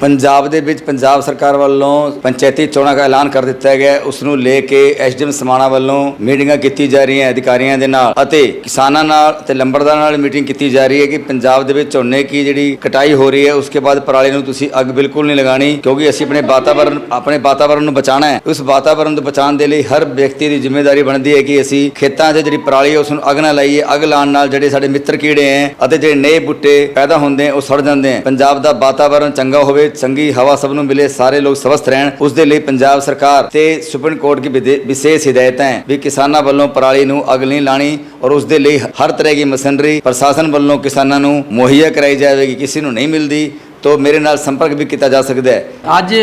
ਪੰਜਾਬ ਦੇ ਵਿੱਚ ਪੰਜਾਬ ਸਰਕਾਰ ਵੱਲੋਂ ਪੰਚਾਇਤੀ ਚੋਣਾਂ ਦਾ ਐਲਾਨ ਕਰ ਦਿੱਤਾ ਗਿਆ ਹੈ। ਉਸ ਨੂੰ ਲੈ ਕੇ ਐਸਡੀਐਮ ਸਮਾਣਾ ਵੱਲੋਂ ਮੀਟਿੰਗਾਂ ਕੀਤੀ ਜਾ ਰਹੀਆਂ ਅਧਿਕਾਰੀਆਂ ਦੇ ਨਾਲ ਅਤੇ ਕਿਸਾਨਾਂ ਨਾਲ ਤੇ ਲੰਬੜਦਾਰਾਂ ਨਾਲ ਮੀਟਿੰਗ ਕੀਤੀ ਜਾ ਰਹੀ ਹੈ ਕਿ ਪੰਜਾਬ ਦੇ ਵਿੱਚ ਝੋਨੇ ਕੀ ਜਿਹੜੀ ਕਟਾਈ ਹੋ ਰਹੀ ਹੈ, ਉਸਕੇ ਬਾਅਦ ਪਰਾਲੀ ਨੂੰ ਤੁਸੀਂ ਅੱਗ ਬਿਲਕੁਲ ਨਹੀਂ ਲਗਾਣੀ ਕਿਉਂਕਿ ਅਸੀਂ ਆਪਣੇ ਵਾਤਾਵਰਣ ਆਪਣੇ ਵਾਤਾਵਰਣ ਨੂੰ ਬਚਾਉਣਾ ਹੈ। ਉਸ ਵਾਤਾਵਰਣ ਨੂੰ ਬਚਾਉਣ ਦੇ ਲਈ ਹਰ ਵਿਅਕਤੀ ਦੀ ਜ਼ਿੰਮੇਵਾਰੀ ਬਣਦੀ ਹੈ ਕਿ ਅਸੀਂ ਖੇਤਾਂ 'ਚ ਜਿਹੜੀ ਪਰਾਲੀ ਹੈ ਉਸ ਨੂੰ ਅੱਗ ਨਾ ਲਾਈਏ। ਅੱਗ ਲਾਉਣ ਨਾਲ ਜਿਹੜੇ ਸਾਡੇ ਮਿੱਤਰ ਕੀੜੇ ਹੈ ਅਤੇ ਜਿਹੜੇ ਨਏ ਬੂਟੇ ਪੈਦਾ ਹੁੰਦੇ ਹੈ, ਉਹ ਸੜ ਜਾਂਦੇ ਹੈ। ਪੰਜਾਬ ਦਾ ਵਾਤਾਵਰਣ ਚੰਗਾ ਹੋਵੇ ਚੰਗੀ ਹਵਾ ਸਭ ਨੂੰ ਮਿਲੇ, ਸਾਰੇ ਲੋਕ ਸਵਸਥ ਰਹਿਣ ਉਸ ਦੇ ਲਈ ਪੰਜਾਬ ਸਰਕਾਰ ਤੇ ਸੁਪਰੀਮ ਕੋਰਟ ਦੀ ਵਿਸ਼ੇਸ਼ ਹਦਾਇਤਾਂ ਹੈ ਵੀ ਕਿਸਾਨਾਂ ਵੱਲੋਂ ਪਰਾਲੀ ਨੂੰ ਅੱਗ ਨਹੀਂ ਲਾਣੀ ਔਰ ਉਸ ਦੇ ਲਈ ਹਰ ਤਰ੍ਹਾਂ ਦੀ ਮਸ਼ੀਨਰੀ ਪ੍ਰਸ਼ਾਸਨ ਵੱਲੋਂ ਕਿਸਾਨਾਂ ਨੂੰ ਮੁਹੱਈਆ ਕਰਾਈ ਜਾਵੇਗੀ, ਕਿਸੇ ਨੂੰ ਨਹੀਂ ਮਿਲਦੀ, ਤੋ ਮੇਰੇ ਨਾਲ ਸੰਪਰਕ ਵੀ ਕੀਤਾ ਜਾ ਸਕਦਾ ਹੈ। ਅੱਜ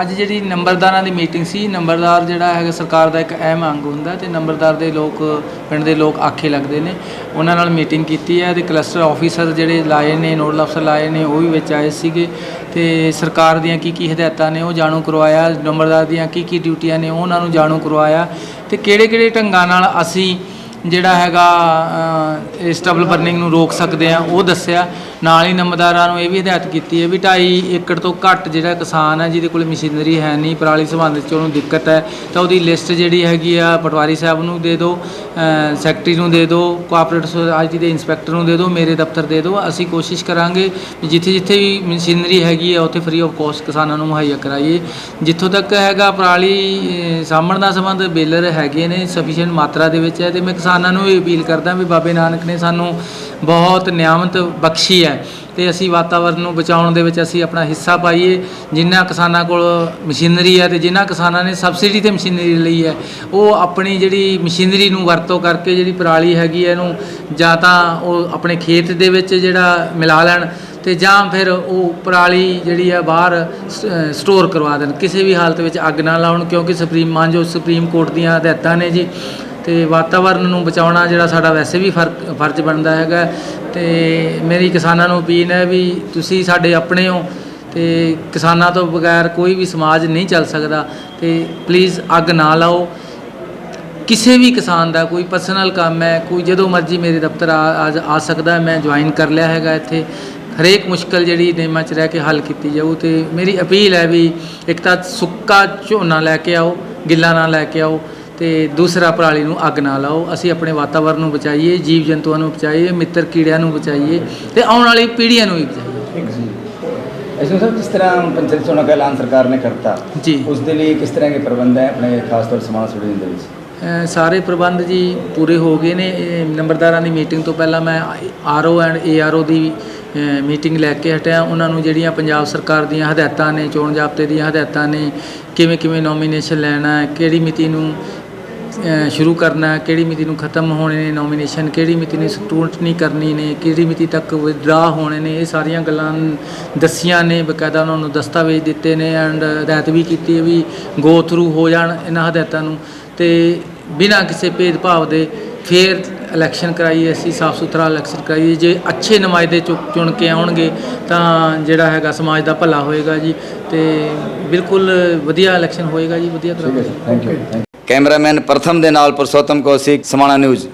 ਅੱਜ ਜਿਹੜੀ ਨੰਬਰਦਾਰਾਂ ਦੀ ਮੀਟਿੰਗ ਸੀ, ਨੰਬਰਦਾਰ ਜਿਹੜਾ ਹੈਗਾ ਸਰਕਾਰ ਦਾ ਇੱਕ ਅਹਿਮ ਅੰਗ ਹੁੰਦਾ ਤੇ ਨੰਬਰਦਾਰ ਦੇ ਲੋਕ, ਪਿੰਡ ਦੇ ਲੋਕ ਆਖੇ ਲੱਗਦੇ ਨੇ। ਉਹਨਾਂ ਨਾਲ ਮੀਟਿੰਗ ਕੀਤੀ ਹੈ ਤੇ ਕਲਸਟਰ ਆਫੀਸਰ ਜਿਹੜੇ ਲਾਏ ਨੇ, ਨੋਡਲ ਅਫਸਰ ਲਾਏ ਨੇ, ਉਹ ਵੀ ਵਿੱਚ ਆਏ ਸੀਗੇ। ਤੇ ਸਰਕਾਰ ਦੀਆਂ ਕੀ ਕੀ ਹਦਾਇਤਾਂ ਨੇ, ਉਹ ਜਾਣੂ ਕਰਵਾਇਆ। ਨੰਬਰਦਾਰ ਦੀਆਂ ਕੀ ਕੀ ਡਿਊਟੀਆਂ ਨੇ, ਉਹ ਉਹਨਾਂ ਨੂੰ ਜਾਣੂ ਕਰਵਾਇਆ। ਤੇ ਕਿਹੜੇ ਕਿਹੜੇ ਢੰਗਾਂ ਨਾਲ ਅਸੀਂ ਜਿਹੜਾ ਹੈਗਾ ਇਸ ਸਟਬਲ ਬਰਨਿੰਗ ਨੂੰ ਰੋਕ ਸਕਦੇ ਆ, ਉਹ ਦੱਸਿਆ। ਨਾਲ ਹੀ ਨੰਬਰਦਾਰਾਂ ਨੂੰ ਇਹ ਵੀ ਹਦਾਇਤ ਕੀਤੀ ਹੈ ਵੀ 2.5 ਏਕੜ ਤੋਂ ਘੱਟ ਜਿਹੜਾ ਕਿਸਾਨ ਹੈ, ਜਿਹਦੇ ਕੋਲ ਮਸ਼ੀਨਰੀ ਹੈ ਨਹੀਂ, ਪਰਾਲੀ ਸੰਬੰਧ ਚ ਉਹਨੂੰ ਦਿੱਕਤ ਹੈ, ਤਾਂ ਉਹਦੀ ਲਿਸਟ ਜਿਹੜੀ ਹੈਗੀ ਆ, ਪਟਵਾਰੀ ਸਾਹਿਬ ਨੂੰ ਦੇ ਦਿਓ ਸੈਕਟਰੀ ਨੂੰ ਦੇ ਦਿਓ ਕੋਆਪਰੇਟਿਵ ਸੋਸਾਇਟੀ ਦੇ ਇੰਸਪੈਕਟਰ ਨੂੰ ਦੇ ਦਿਓ, ਮੇਰੇ ਦਫ਼ਤਰ ਦੇ ਦਿਓ, ਅਸੀਂ ਕੋਸ਼ਿਸ਼ ਕਰਾਂਗੇ ਵੀ ਜਿੱਥੇ ਜਿੱਥੇ ਵੀ ਮਸ਼ੀਨਰੀ ਹੈਗੀ ਆ, ਉੱਥੇ ਫ੍ਰੀ ਆਫ ਕੋਸਟ ਕਿਸਾਨਾਂ ਨੂੰ ਮੁਹੱਈਆ ਕਰਾਈਏ। ਜਿੱਥੋਂ ਤੱਕ ਹੈਗਾ ਪਰਾਲੀ ਸਾਂਭਣ ਦਾ ਸੰਬੰਧ, ਬੇਲਰ ਹੈਗੇ ਨੇ ਸਫੀਸ਼ੀਐਂਟ ਮਾਤਰਾ ਦੇ ਵਿੱਚ ਹੈ, ਤੇ ਮੈਂ ਕਿਸਾਨ ਕਿਸਾਨਾਂ ਨੂੰ ਇਹ ਅਪੀਲ ਕਰਦਾ ਵੀ ਬਾਬੇ ਨਾਨਕ ਨੇ ਸਾਨੂੰ ਬਹੁਤ ਨਿਆਮਤ ਬਖਸ਼ੀ ਹੈ ਤੇ ਅਸੀਂ ਵਾਤਾਵਰਨ ਨੂੰ ਬਚਾਉਣ ਦੇ ਵਿੱਚ ਅਸੀਂ ਆਪਣਾ ਹਿੱਸਾ ਪਾਈਏ ਜਿਨ੍ਹਾਂ ਕਿਸਾਨਾਂ ਕੋਲ ਮਸ਼ੀਨਰੀ ਹੈ ਤੇ ਜਿਨ੍ਹਾਂ ਕਿਸਾਨਾਂ ਨੇ ਸਬਸਿਡੀ ਤੇ ਮਸ਼ੀਨਰੀ ਲਈ ਹੈ, ਉਹ ਆਪਣੀ ਜਿਹੜੀ ਮਸ਼ੀਨਰੀ ਨੂੰ ਵਰਤੋਂ ਕਰਕੇ ਜਿਹੜੀ ਪਰਾਲੀ ਹੈਗੀ ਹੈ ਇਹਨੂੰ ਜਾਂ ਤਾਂ ਉਹ ਆਪਣੇ ਖੇਤ ਦੇ ਵਿੱਚ ਜਿਹੜਾ ਮਿਲਾ ਲੈਣ ਤੇ ਜਾਂ ਫਿਰ ਉਹ ਪਰਾਲੀ ਜਿਹੜੀ ਆ ਬਾਹਰ ਸ- ਸਟੋਰ ਕਰਵਾ ਦੇਣ। ਕਿਸੇ ਵੀ ਹਾਲਤ ਵਿੱਚ ਅੱਗ ਨਾ ਲਾਉਣ ਕਿਉਂਕਿ ਸੁਪਰੀਮ ਮਾਨਜੋ ਸੁਪਰੀਮ ਕੋਰਟ ਦੀਆਂ ਹਦਾਇਤਾਂ ਨੇ ਜੀ। ਤੇ ਵਾਤਾਵਰਨ ਨੂੰ ਬਚਾਉਣਾ ਜਿਹੜਾ ਸਾਡਾ ਵੈਸੇ ਵੀ ਫ਼ਰਕ, ਫਰਜ਼ ਬਣਦਾ ਹੈਗਾ। ਤੇ ਮੇਰੀ ਕਿਸਾਨਾਂ ਨੂੰ ਅਪੀਲ ਹੈ ਵੀ ਤੁਸੀਂ ਸਾਡੇ ਆਪਣੇ ਹੋ ਤੇ ਕਿਸਾਨਾਂ ਤੋਂ ਬਗੈਰ ਕੋਈ ਵੀ ਸਮਾਜ ਨਹੀਂ ਚੱਲ ਸਕਦਾ। ਤੇ ਪਲੀਜ਼ ਅੱਗ ਨਾ ਲਾਓ। ਕਿਸੇ ਵੀ ਕਿਸਾਨ ਦਾ ਕੋਈ ਪਰਸਨਲ ਕੰਮ ਹੈ, ਕੋਈ ਜਦੋਂ ਮਰਜ਼ੀ ਮੇਰੇ ਦਫ਼ਤਰ ਆ, ਆ- ਸਕਦਾ ਮੈਂ ਜੁਆਇਨ ਕਰ ਲਿਆ ਹੈਗਾ ਇੱਥੇ। ਹਰੇਕ ਮੁਸ਼ਕਲ ਜਿਹੜੀ ਨਿਯਮਾਂ 'ਚ ਰਹਿ ਕੇ ਹੱਲ ਕੀਤੀ ਜਾਊ ਤੇ ਮੇਰੀ ਅਪੀਲ ਹੈ ਵੀ ਇੱਕ ਤਾਂ ਸੁੱਕਾ ਝੋਨਾ ਲੈ ਕੇ ਆਓ, ਗਿੱਲਾ ਨਾ ਲੈ ਕੇ ਆਓ। ਤੇ ਦੂਸਰਾ ਪਰਾਲੀ ਨੂੰ ਅੱਗ ਨਾ ਲਾਓ ਅਸੀਂ ਆਪਣੇ ਵਾਤਾਵਰਨ ਨੂੰ ਬਚਾਈਏ ਜੀਵ ਜੰਤੂਆਂ ਨੂੰ ਬਚਾਈਏ ਮਿੱਤਰ ਕੀੜਿਆਂ ਨੂੰ ਬਚਾਈਏ ਤੇ ਆਉਣ ਵਾਲੀ ਪੀੜ੍ਹੀਆਂ ਨੂੰ ਵੀ ਬਚਾਈਏ। ਐਸਡੀਐਮ ਸਾਹਿਬ ਜਿਸ ਤਰ੍ਹਾਂ ਪੰਚਾਇਤੀ ਚੋਣਾਂ ਦਾ ਐਲਾਨ ਸਰਕਾਰ ਨੇ ਕਰਤਾ ਜੀ। ਉਸ ਦੇ ਲਈ ਕਿਸ ਤਰ੍ਹਾਂ ਦੇ ਪ੍ਰਬੰਧ ਹੈ ਆਪਣੇ ਖਾਸ ਤੌਰ ਸਮਾਣਾ ਸੁੜੇ ਦੇ ਵਿੱਚ? ਸਾਰੇ ਪ੍ਰਬੰਧ ਜੀ ਪੂਰੇ ਹੋ ਗਏ ਨੇ ਨੰਬਰਦਾਰਾਂ ਦੀ ਮੀਟਿੰਗ ਤੋਂ ਪਹਿਲਾਂ ਮੈਂ ਆਰਓ ਐਂਡ ਏਆਰਓ ਦੀ ਮੀਟਿੰਗ ਲੈ ਕੇ ਹਟਿਆ। ਉਹਨਾਂ ਨੂੰ ਜਿਹੜੀਆਂ ਪੰਜਾਬ ਸਰਕਾਰ ਦੀਆਂ ਹਦਾਇਤਾਂ ਨੇ ਚੋਣ ਜ਼ਾਬਤੇ ਦੀਆਂ ਹਦਾਇਤਾਂ ਨੇ ਕਿਵੇਂ ਕਿਵੇਂ ਨੋਮੀਨੇਸ਼ਨ ਲੈਣਾ ਹੈ ਕਿਹੜੀ ਮਿਤੀ ਨੂੰ ਸ਼ੁਰੂ ਕਰਨਾ, ਕਿਹੜੀ ਮਿਤੀ ਨੂੰ ਖਤਮ ਹੋਣੇ ਨੇ ਨੋਮੀਨੇਸ਼ਨ ਕਿਹੜੀ ਮਿਤੀ ਨੂੰ ਸਕਰੂਟਨੀ ਕਰਨੀ ਨੇ, ਕਿਹੜੀ ਮਿਤੀ ਤੱਕ ਵਿਦਡਰਾ ਹੋਣੇ ਨੇ, ਇਹ ਸਾਰੀਆਂ ਗੱਲਾਂ ਦੱਸੀਆਂ ਨੇ, ਬਕਾਇਦਾ ਉਹਨਾਂ ਨੂੰ ਦਸਤਾਵੇਜ਼ ਦਿੱਤੇ ਨੇ ਐਂਡ ਹਦਾਇਤ ਵੀ ਕੀਤੀ ਹੈ ਵੀ ਗੋ ਥਰੂ ਹੋ ਜਾਣ ਇਹਨਾਂ ਹਦਾਇਤਾਂ ਨੂੰ। ਤੇ ਬਿਨਾਂ ਕਿਸੇ ਭੇਦਭਾਵ ਦੇ ਫੇਰ ਇਲੈਕਸ਼ਨ ਕਰਾਈਏ ਅਸੀਂ ਸਾਫ਼ ਸੁਥਰਾ ਇਲੈਕਸ਼ਨ ਕਰਾਈਏ। ਜੇ ਅੱਛੇ ਨੁਮਾਇੰਦੇ ਚੁ- ਚੁਣ ਕੇ ਆਉਣਗੇ, ਤਾਂ ਜਿਹੜਾ ਹੈਗਾ ਸਮਾਜ ਦਾ ਭਲਾ ਹੋਏਗਾ ਜੀ। ਤੇ ਬਿਲਕੁਲ ਵਧੀਆ ਇਲੈਕਸ਼ਨ ਹੋਏਗਾ ਜੀ, ਵਧੀਆ ਕਰਾਂਗੇ ਥੈਂਕ ਯੂ ਕੈਮਰਾਮੈਨ ਪ੍ਰਥਮ ਦੇ ਨਾਲ ਪੁਰਸ਼ੋਤਮ ਕੌਸ਼ਿਕ ਸਮਾਣਾ ਨਿਊਜ਼